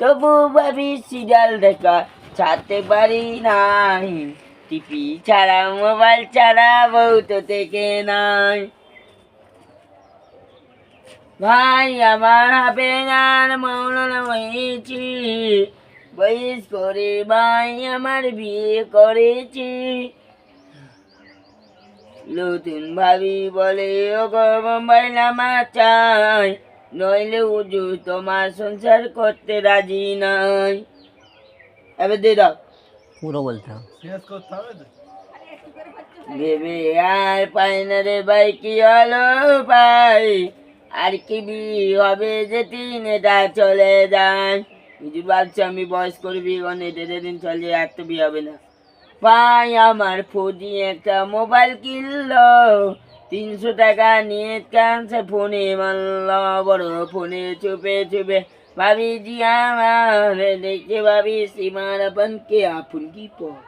তবু ভাবি সিরিয়াল দেখা ছাড়তে পারি নাই। টিভি ছাড়া মোবাইল ছাড়া বউ তো থেকে নাই। ভাই, আমার হাফে গান মৌলানা হয়েছি বয়স করে ভাই, আমার বিয়ে করেছি। নতুন ভাবি বলে ও গো মোবাইল আমার চাই। নইলে উজু তোমার সংসার করতে রাজি নাই। এবার দিয়ে দাও। পুরো বলতে শেষ করতে হবে তো? ভেবে আর পাই না রে ভাই কি হলো ভাই? আর কি বি হবে যে তিন এটা চলে যায়। কিছু ভাবছি আমি বয়স করবি অনেক দিন চলে আর তো বি হবে না। ভাই আমার ফোজি একটা মোবাইল কিনলো। তিনশো টাকা নিয়ে কানছে ফোনে মানল বড় ফোনে চুপে চুপে ভাবি জি আমার দেখে ভাবি সীমার আপন কে আপন কি পর